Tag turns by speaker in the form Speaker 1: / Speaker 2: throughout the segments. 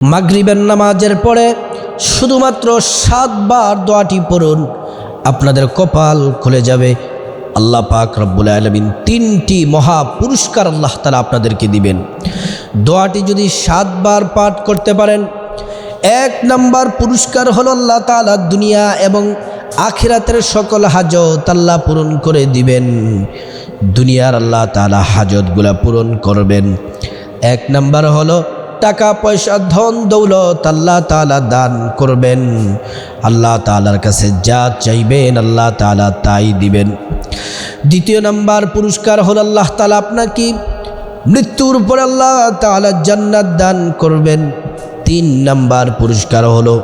Speaker 1: মাগরিবের নামাজের পরে শুধুমাত্র সাতবার দোয়াটি পড়ুন, আপনাদের কপাল খুলে যাবে। আল্লাহ পাক রব্বুল আলমিন তিনটি মহা পুরস্কার আল্লাহ তালা আপনাদেরকে দিবেন। দোয়াটি যদি সাতবার পাঠ করতে পারেন, এক নাম্বার পুরস্কার হল আল্লাহ তালা দুনিয়া এবং আখিরাতের সকল হাজত আল্লাহ পূরণ করে দিবেন। দুনিয়ার আল্লাহ তালা হাজতগুলা পূরণ করবেন। এক নাম্বার হলো টাকা, পয়সা, ধন, দৌলত আল্লাহ তালা দান করবেন। আল্লাহ তালার কাছে যা চাইবেন আল্লাহ তালা তাই দিবেন। দ্বিতীয় নাম্বার পুরস্কার হল আল্লাহ তালা আপনাকে মৃত্যুর পর আল্লাহ তালা জান্নাত দান করবেন। তিন নাম্বার পুরস্কার হলো,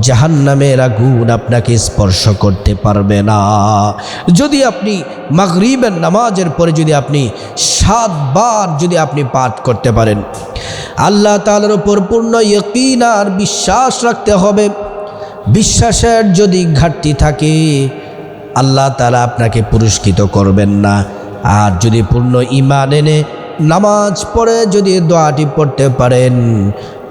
Speaker 1: জাহান্নামের আগুন আপনাকে স্পর্শ করতে পারবে না। যদি আপনি মাগরিবের নামাজের পরে যদি আপনি সাতবার যদি আপনি পাঠ করতে পারেন আল্লাহ তালার উপর পূর্ণ ইয়কিন আর বিশ্বাস রাখতে হবে। বিশ্বাসের যদি ঘাটতি থাকে, আল্লাহ তালা আপনাকে পুরস্কৃত করবেন না। আর যদি পূর্ণ ইমান এনে নামাজ পড়ে যদি দোয়াটি পড়তে পারেন,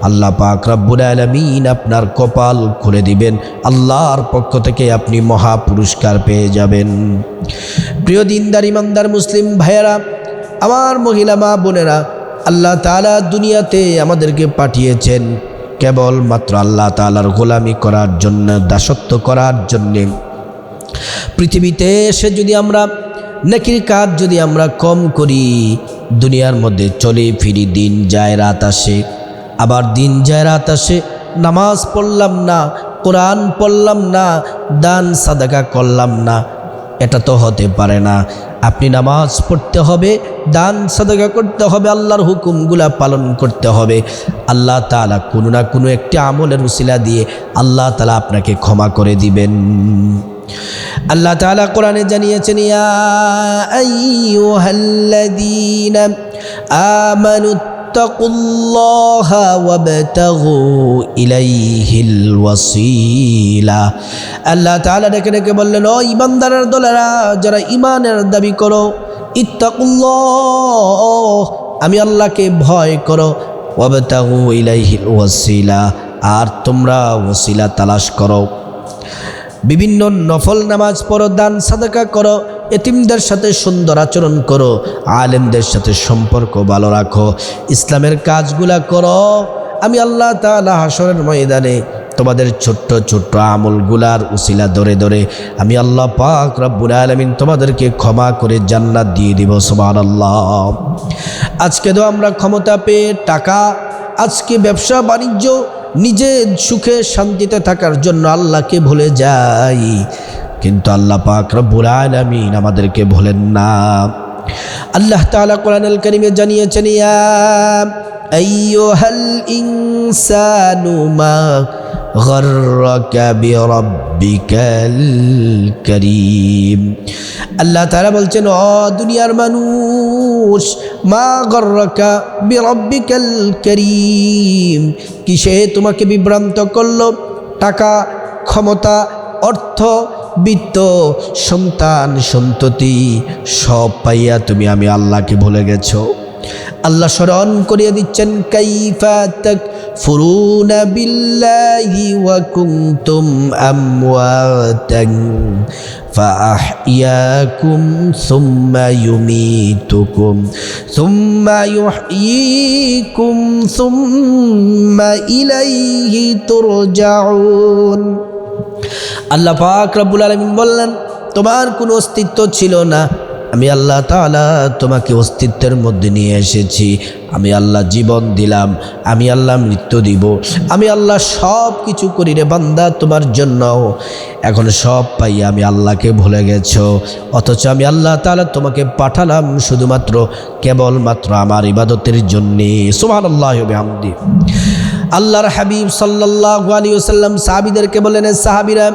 Speaker 1: আল্লাহ পাক রব্বুল আলমিন আপনার কপাল খুলে দিবেন। আল্লাহর পক্ষ থেকে আপনি মহা পুরস্কার পেয়ে যাবেন। প্রিয় দিনদার, ইমানদার, মুসলিম ভাইয়েরা, আমার মহিলা মা বোনেরা আল্লাহ তালা দুনিয়াতে আমাদেরকে পাঠিয়েছেন কেবল মাত্র আল্লাহ তালার গোলামি করার জন্য, দাসত্ব করার জন্যে। পৃথিবীতে এসে যদি আমরা, নেকির কাজ যদি আমরা কম করি, দুনিয়ার মধ্যে চলে ফিরি, দিন যায়, রাত আসে। আবার দিন যায়, রাত আসে, নামাজ পড়লাম না, কোরআন পড়লাম না, দান, সাদাকা করলাম না, এটা তো হতে পারে না। আপনি নামাজ পড়তে হবে, দান সাদাকা করতে হবে, আল্লাহর হুকুমগুলা পালন করতে হবে। আল্লাহ তালা কোনো না কোনো একটি আমলের উসিলা দিয়ে আল্লাহ তালা আপনাকে ক্ষমা করে দিবেন। আল্লাহ তালা কোরআনে জানিয়েছেন, ইয়া আমানু তাকুল্লাহা ওয়াবতাগু ইলাইহিল ওয়াসিলা আল্লাহ তাআলা ডেকে ডেকে বললেন, ও ইমানদারের দলেরা, যারা ইমানের দাবি করো, ইত্তাকুল্লাহ, আমি আল্লাহকে ভয় করো, ওয়াবতাগু ইলাইহিল ওয়াসিলা, আর তোমরা ওসিলা তালাশ করো। বিভিন্ন নফল নামাজ পড়ো, দান সাদাকা করো এতিমদের সাথে সুন্দর আচরণ করো, আলেমদের সাথে সম্পর্ক ভালো রাখো, ইসলামের কাজগুলা করো। আমি আল্লাহ তালা হাসরের ময়দানে তোমাদের ছোট্ট ছোট্ট আমলগুলার উসিলা ধরে ধরে আমি আল্লাহ পাক রব্বুল আলমিন তোমাদেরকে ক্ষমা করে জান্নাত দিয়ে দিব সুমান আল্লাহ আজকে তো আমরা ক্ষমতা পেয়ে টাকা, আজকে ব্যবসা, বাণিজ্য নিজে সুখে শান্তিতে থাকার জন্য আল্লাহকে ভুলে যাই। কিন্তু আল্লাহ পাক রব্বুল আলামিন আমাদেরকে ভুলেন না। আল্লাহ তাআলা কোরআনুল কারীমে জানিয়েছেন, ইয়া আইয়ুহাল ইনসানু মা গর্রাকা বিরাব্বিকাল আল্লাহ তাআলা বলছেন, ও দুনিয়ার মানুষ, মা গর্রাকা বিরাব্বিকাল করিম, কিসে তোমাকে বিভ্রান্ত করল? টাকা, ক্ষমতা, অর্থ বিত্ত সন্তান সন্ততি সব পাইয়া তুমি আমি আল্লাহকে ভুলে গেছো আল্লাহ স্মরণ করিয়ে দিচ্ছেন কাইফা তাক ফুরুনা বিল্লাহি ওয়া কুনতুম আমওয়াতান فأحياكم ثم يميتكم ثم يحييكم ثم إليه ترجعون আল্লাহ পাক রব্বুল আলমিন বললেন, তোমার কোনো অস্তিত্ব ছিল না। আমি আল্লাহ তালা তোমাকে অস্তিত্বের মধ্যে নিয়ে এসেছি। আমি আল্লাহ জীবন দিলাম, আমি আল্লাহ মৃত্যু দিব। আমি আল্লাহ সব কিছু করি রে বান্দা, তোমার জন্য এখন সব পাই আমি আল্লাহকে ভুলে গেছো। অথচ আমি আল্লাহ তালা তোমাকে পাঠালাম শুধুমাত্র কেবলমাত্র আমার ইবাদতের জন্যে। সুমান আল্লাহ আমদি আল্লাহর হাবিব সাল্লাহ আলী ওসাল্লাম সাহাবিদেরকে বলেন সাহাবিরা,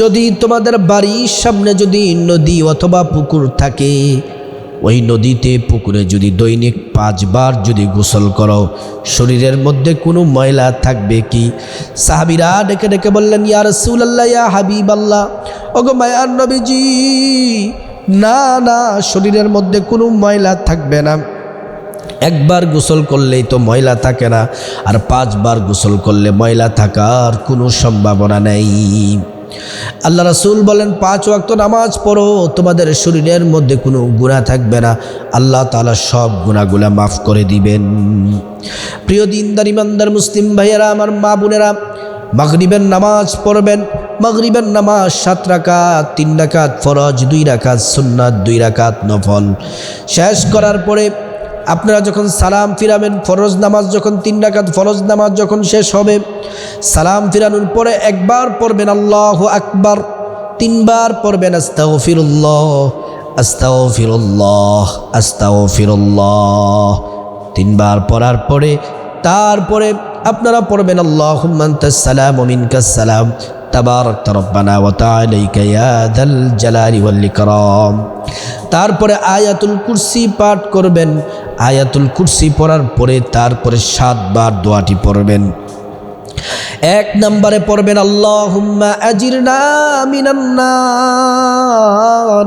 Speaker 1: যদি তোমাদের বাড়ির সামনে যদি নদী অথবা পুকুর থাকে, ওই নদীতে পুকুরে যদি দৈনিক পাঁচবার যদি গোসল করো, শরীরের মধ্যে কোনো ময়লা থাকবে কি? সাহাবিরা ডেকে ডেকে বললেন, ইয়া রসুল্লাহ ইয়া হাবিব আল্লাহ ওগো মায়ার নবীজি, না না, শরীরের মধ্যে কোনো ময়লা থাকবে না। একবার গোসল করলেই তো ময়লা থাকে না, আর পাঁচবার গোসল করলে ময়লা থাকার কোনো সম্ভাবনা নেই। আল্লাহ রাসুল বলেন, পাঁচ ওয়াক্ত নামাজ পড়ো, তোমাদের শরীরের মধ্যে কোনো গুণা থাকবে না, আল্লাহ তাআলা সব গুণাগুলা মাফ করে দিবেন। প্রিয় দিনদার, ইমানদার মুসলিম ভাইয়েরা, আমার মা বোনেরা, মাগরিবের নামাজ পড়বেন, মাগরিবের নামাজ সাত রাকাত, তিন রাকাত ফরজ, দুই রাকাত সুন্নাত, দুই রাকাত নফল। শেষ করার পরে আপনারা যখন সালাম ফিরাবেন, ফরজ নামাজ যখন তিন ডাকাত ফরজ নামাজ যখন শেষ হবে, সালাম ফিরানোর পরে একবার পড়বেন, আল্লাহ আকবার। তিনবার পড়বেন আস্তাও ফিরুল্লাহ আস্তাও ফিরুল্লাহ আস্তাও ফিরুল্লাহ তিনবার পড়ার পরে, তারপরে আপনারা পড়বেন আল্লাহ সালাম সালাম। ওয়াল ইকরাম। তারপরে আয়াতুল কুরসি পাঠ করবেন আয়াতুল কুরসি পড়ার পরে তারপরে সাতবার দোয়াটি পড়বেন। এক নম্বরে পড়বেন মিনান নার।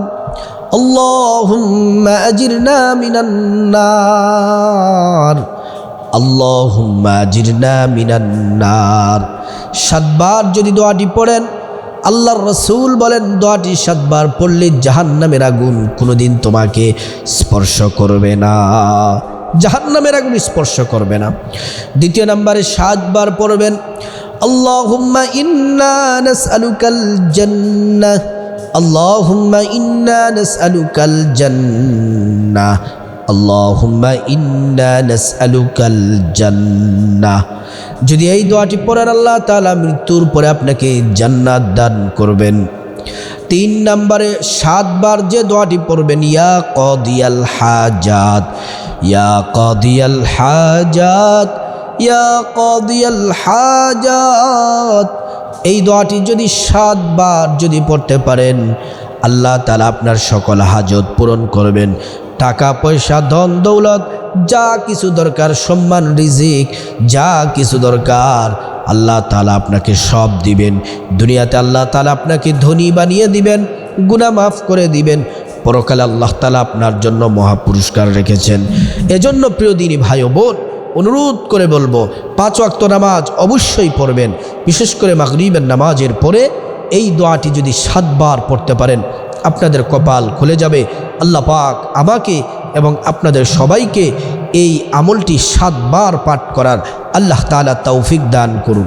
Speaker 1: আল্লাহুম্মা আজিরনা মিনান নার। আল্লাহুম্মা আজিরনা মিনান নার। সাতবার যদি দোয়াটি পড়েন আল্লাহর রসুল বলেন, দোয়াটি সাতবার পড়লে জাহান্নামের আগুন কোনোদিন তোমাকে স্পর্শ করবে না। জাহান্নামের আগুন স্পর্শ করবে না। দ্বিতীয় নম্বরে সাতবার পড়বেন, আল্লাহুম্মা ইন্না আল্লাহুম্মা ইন্না নাসআলুকাল জান্নাহ। যদি এই দোয়াটি পড়েন আল্লাহ তাআলা মৃত্যুর পরে আপনাকে জান্নাত দান করবেন। তিন নম্বরে সাতবার যে দোয়াটি পড়বেন, ইয়া কদিয়াল হাজাত, ইয়া কদিয়াল হাজাত, ইয়া কদিয়াল হাজাত। এই দোয়াটি যদি সাতবার যদি পড়তে পারেন, আল্লাহ তালা আপনার সকল হাজত পূরণ করবেন। টাকা, পয়সা, ধন, দৌলত, যা কিছু দরকার, সম্মান, রিজিক, যা কিছু দরকার, আল্লাহ তালা আপনাকে সব দিবেন। দুনিয়াতে আল্লাহ তালা আপনাকে ধনী বানিয়ে দিবেন গুণা মাফ করে দিবেন। পরকালে আল্লাহ তালা আপনার জন্য মহা পুরস্কার রেখেছেন। এজন্য প্রিয় দিনী ভাই বোন, অনুরোধ করে বলব, পাঁচ ওয়াক্ত নামাজ অবশ্যই পড়বেন। বিশেষ করে মাগরিবের নামাজের পরে এই দোয়াটি যদি সাতবার পড়তে পারেন আপনাদের কপাল খুলে যাবে। আল্লাহ পাক আমাকে এবং আপনাদের সবাইকে এই আমলটি সাতবার পাঠ করার আল্লাহ তালা তৌফিক দান করুন।